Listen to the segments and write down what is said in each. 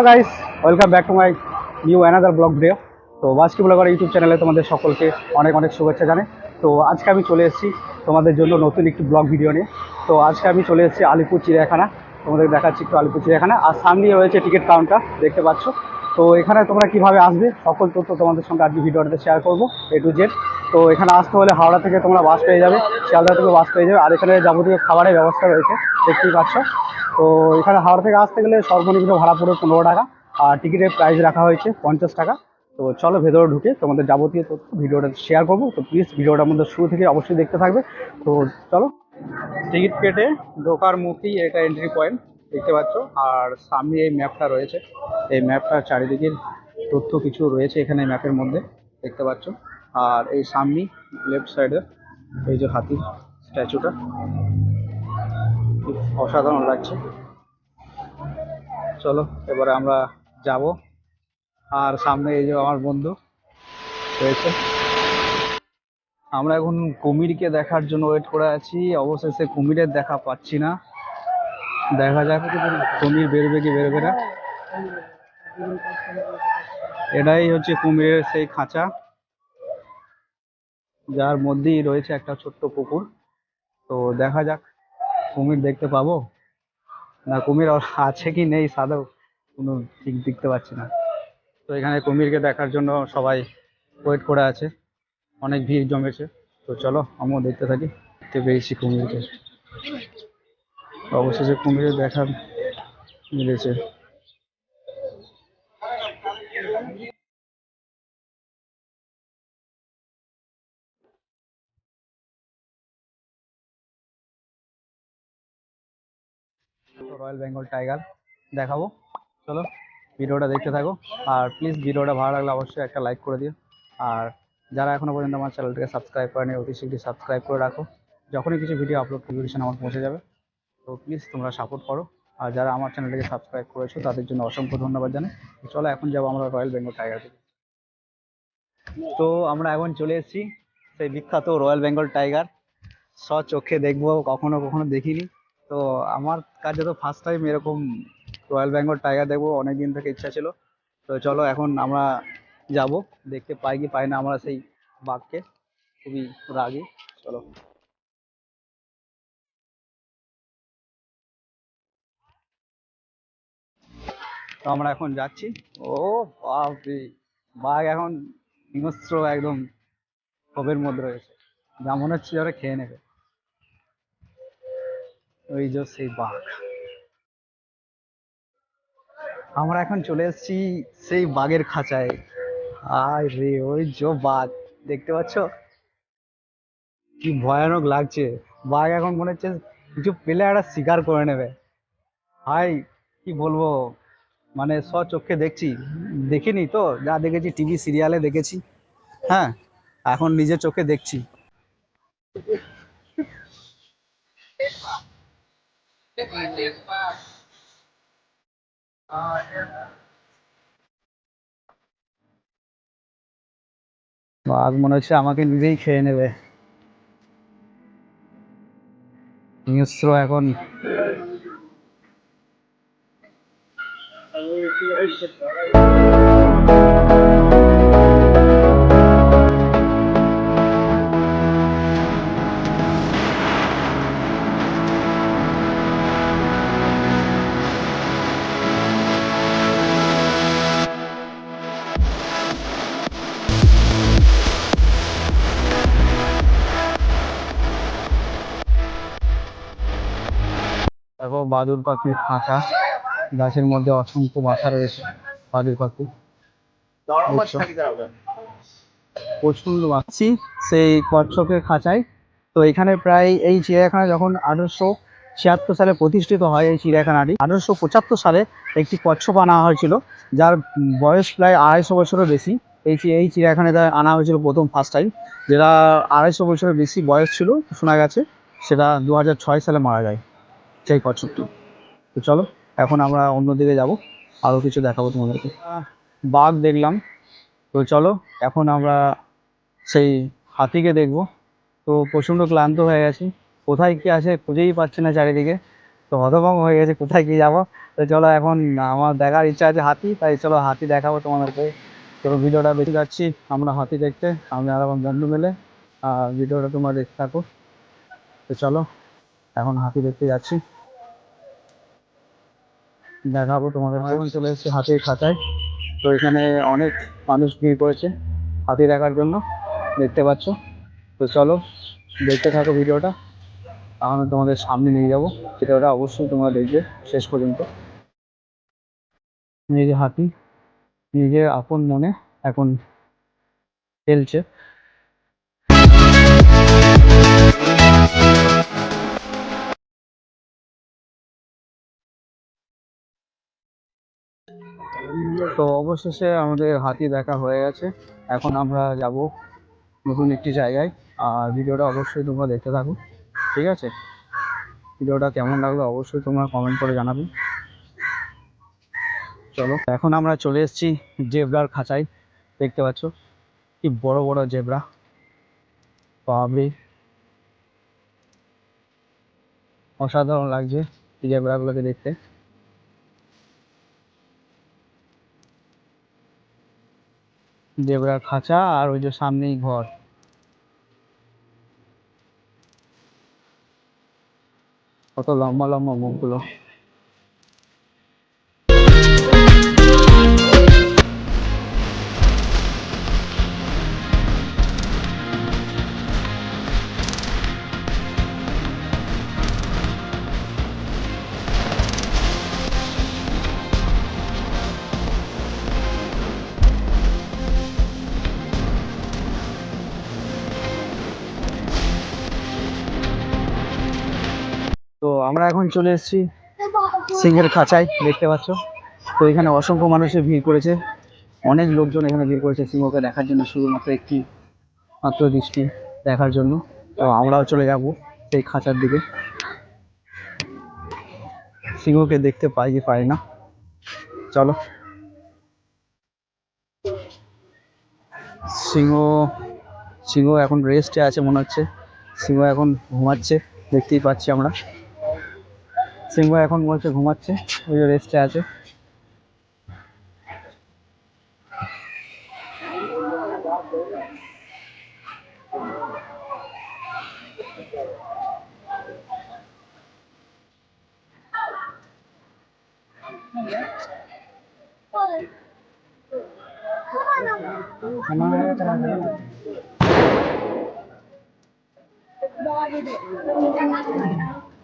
Hello guys, welcome back to my new another vlog video. তো বাসকি blogger YouTube চ্যানেলে তোমাদের সকলকে অনেক অনেক শুভেচ্ছা জানাই। তো আজকে আমি চলে এসেছি তোমাদের জন্য নতুন একটি ব্লগ ভিডিও নিয়ে। তো আজকে আমি চলে এসেছি আলিপুর চিড়িয়াখানা। তোমাদের দেখাচ্ছি একটু আলিপুর চিড়িয়াখানা। আর সামনেই রয়েছে টিকিট কাউন্টার, দেখতে পাচ্ছ। তো এখানে তোমরা কীভাবে আসবে, সকল তথ্য তোমাদের সঙ্গে আজকে ভিডিওটাতে শেয়ার করব এ টু জেড তো এখানে আসতে হলে হাওড়া থেকে তোমরা বাস পেয়ে যাবে, শিয়ালদা থেকে বাস পেয়ে যাবে। আর এখানে যাবতীয় খাবারের ব্যবস্থা রয়েছে, দেখতেই পাচ্ছ। তো এখানে হাওড়া থেকে আসতে গেলে সর্বনিম্ন ভাড়া পড়বে পনেরো টাকা। আর টিকিটের প্রাইস রাখা হয়েছে পঞ্চাশ টাকা। তো চলো ভেতরে ঢুকে তোমাদের যাবতীয় তথ্য, ভিডিওটা শেয়ার করব। তো প্লিজ ভিডিওটার মধ্যে শুরু থেকে অবশ্যই দেখতে থাকবে। তো চলো। টিকিট কেটে ঢোকার মুখেই এটা এন্ট্রি পয়েন্ট দেখতে পাচ্ছ। আর সামনে এই ম্যাপটা রয়েছে। এই ম্যাপটার চারিদিকের তথ্য কিছু রয়েছে এখানে ম্যাপের মধ্যে, দেখতে পাচ্ছ। আর এই সামনেই লেফট সাইডে এই যে হাতির স্ট্যাচুটা অসাধারণ লাগছে। চলো, এবারে আমরা যাব। আর সামনে এই যে আমার বন্ধু রয়েছে। আমরা এখন কুমিরকে দেখার জন্য ওয়েট করে আছি। অবশেষে কুমিরের দেখা পাচ্ছি না। দেখা যাক কুমির বেরোবে কি বেরোবে না। এটাই হচ্ছে কুমিরের সেই খাঁচা। যার মধ্যেই রয়েছে একটা ছোট্ট পুকুর। তো দেখা যাক কুমির দেখতে পাবো? না, কুমির আছে কি নেই সাদেও কোনো ঠিক দেখতে পাচ্ছি না। তো এখানে কুমিরকে দেখার জন্য সবাই ওয়েট করে আছে। অনেক ভিড় জমেছে। তো চলো, আমিও দেখতে থাকি। দেখতে পেয়েছি কুমিরকে। অবশেষে কুমিরের দেখা মিলেছে। রয়্যাল বেঙ্গল টাইগার দেখাবো। চলো, ভিডিওটা দেখতে থাকো। আর প্লিজ ভিডিওটা ভালো লাগলে অবশ্যই একটা লাইক করে দিও। আর যারা এখনও পর্যন্ত আমার চ্যানেলটাকে সাবস্ক্রাইব করেনি, অতি শীঘ্রই সাবস্ক্রাইব করে রাখো। যখনই কিছু ভিডিও আপলোড নোটিফিকেশন আমার পৌঁছে যাবে, তো প্লিজ তোমরা সাপোর্ট করো। আর যারা আমার চ্যানেলটাকে সাবস্ক্রাইব করেছ, তাদের জন্য অসংখ্য ধন্যবাদ জানাই। চলো, এখন যাব আমরা রয়্যাল বেঙ্গল টাইগার তো আমরা এখন চলে এসেছি সেই বিখ্যাত রয়্যাল বেঙ্গল টাইগার চোখে দেখব, কখনো কখনো দেখিনি। তো আমার কাছে তো ফার্স্ট টাইম এরকম রয়্যাল বেঙ্গল টাইগার দেখব অনেক দিন থেকে ইচ্ছা ছিল। তো চলো এখন আমরা যাব, দেখতে পাই কি পাই না আমরা সেই বাঘকে। খুবই রাগি, চলো। তো আমরা এখন যাচ্ছি। ও বাপরে, বাঘ এখন হিংস্র একদম ক্ষোভের মধ্যে রয়েছে। যা মনে হচ্ছে ওরা খেয়ে নেবে। ওই যে সেই বাঘ। আমরা এখন চলে এসেছি সেই বাঘের খাঁচায়। আয় রে, ওই যে বাঘ, দেখতে পাচ্ছ? কি ভয়ানক লাগছে। বাঘ এখন মনে হচ্ছে কিছু পেলে একটা শিকার করে নেবে। ভাই, কি বলব? মানে চোখে দেখছি। দেখিনি তো? যা দেখেছি, টিভি, সিরিয়ালে দেখেছি। হ্যাঁ এখন নিজের চোখে দেখছি। বাঘ মনে হচ্ছে আমাকে নিজেই খেয়ে নেবে। হিংস্র এখন দেখো বাদুর পাখির ফাঁকা গাছের মধ্যে অসংখ্য বাসা রয়েছে বাদুর পাখি। বুঝছ? প্রচুর সেই কচ্ছপের খাঁচায়। তো এখানে প্রায় এই চিড়িয়াখানা যখন আঠারোশো ছিয়াত্তর সালে প্রতিষ্ঠিত হয় এই চিড়িয়াখানাটি আঠারোশো পঁচাত্তর সালে একটি কচ্ছপ আনা হয়েছিল যার বয়স প্রায় আড়াইশো বছরের বেশি। এই এই চিড়িয়াখানাতে আনা হয়েছিল প্রথম ফার্স্ট টাইম যেটা আড়াইশো বছরের বেশি বয়স ছিল শোনা গেছে সেটা দু ছয় সালে মারা যায়। সেই কচ্ছপটি তো চলো, এখন আমরা অন্যদিকে যাব আরও কিছু দেখাবো তোমাদেরকে। বাঘ দেখলাম, তো চলো, এখন আমরা সেই হাতিকে দেখব। তো প্রচণ্ড ক্লান্ত হয়ে গেছি, কোথায় কি আছে খুঁজেই পাচ্ছি না চারিদিকে। তো হতভম্ব হয়ে গেছে, কোথায় কি যাব। তো চলো, এখন আমার দেখার ইচ্ছা আছে হাতি, তাই চলো হাতি দেখাবো তোমাদেরকে। তো ভিডিওটা বেশি যাচ্ছি, আমরা হাতি দেখতে, আমি আর আমার বন্ধু মিলে, আর ভিডিওটা তোমার দেখতে থাকো। তো চলো এখন হাতি দেখতে যাচ্ছি। দেখাবো তোমাদের এখন চলে এসেছি হাতির খাঁচায়। তো এখানে অনেক মানুষ ভিড় করেছে হাতি দেখার জন্য। দেখতে পাচ্ছ? তো চলো, দেখতে থাকো ভিডিওটা। আমি তোমাদের সামনে নিয়ে যাব। ভিডিওটা অবশ্যই তোমরা দেখবে শেষ পর্যন্ত। এই যে হাতি, নিজের আপন মনে এখন খেলছে। তো অবশেষে আমাদের হাতি দেখা হয়ে গেছে। এখন আমরা যাব নতুন একটি জায়গায়। আর ভিডিওটা অবশ্যই তোমরা দেখতে থাকো, ঠিক আছে? ভিডিওটা কেমন লাগল অবশ্যই তোমরা কমেন্ট করে জানাবে। চলো, এখন আমরা চলে এসেছি জেব্রার খাঁচায়। দেখতে পাচ্ছ, কি বড় বড় জেব্রা। বাবরে অসাধারণ লাগছে জেব্রাগুলোকে দেখতে। জেব্রার খাঁচা আর ওই যে সামনেই ঘর। কত লম্বা লম্বা মুখগুলো। এখন চলে এসেছি সিংহের খাঁচায়, দেখতে পাচ্ছ। তো এখানে অসংখ্য মানুষের ভিড় করেছে। অনেক লোকজন এখানে ভিড় করেছে সিংহকে দেখার জন্য, শুধুমাত্র একটি মাত্র দৃষ্টি দেখার জন্য। তো আমরাও চলে যাব সেই খাঁচার দিকে। সিংহকে দেখতে পাই কি পাই না। চলো। সিংহ সিংহ এখন রেস্টে আছে মনে হচ্ছে। সিংহ এখন ঘুমাচ্ছে, দেখতেই পাচ্ছি আমরা। সিংহ এখন বলছে ঘুমাচ্ছে ওই রেস্টে আছে।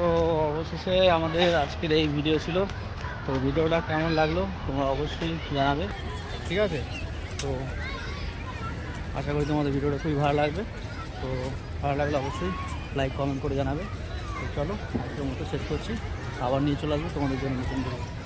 তো অবশেষে আমাদের আজকের এই ভিডিও ছিল। তো ভিডিওটা কেমন লাগল তোমরা অবশ্যই জানাবে। ঠিক আছে? তো আশা করি তোমাদের ভিডিওটা খুবই ভালো লাগবে। তো ভালো লাগলে অবশ্যই লাইক কমেন্ট করে জানাবে। তো চলো, আজকের মতো শেষ করছি। আবার নিয়ে চলে আসব তোমাদের জন্য নতুন ভিডিও